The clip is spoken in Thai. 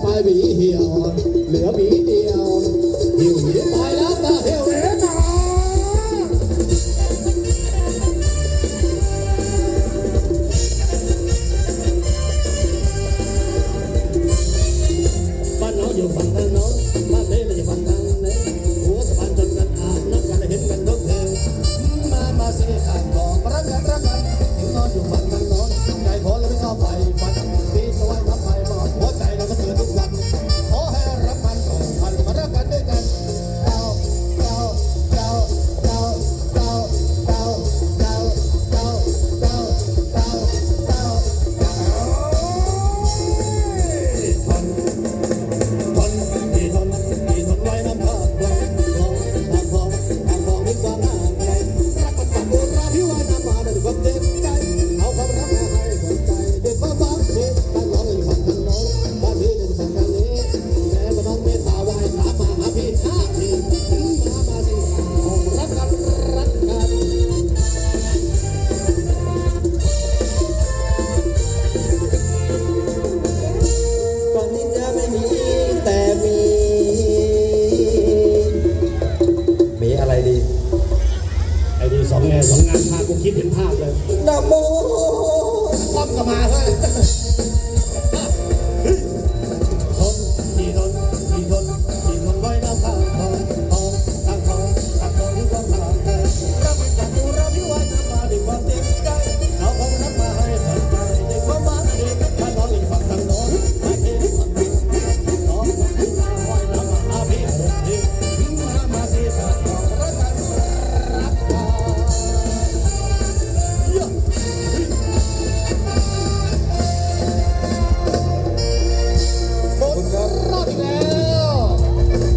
ไปมีเหี่ยวเหลือมีเดียวอยู่ ดีไอดีสองแง่สองงานพากูคิดเห็นภาพเลยดอกโมป้อมก็มาเลย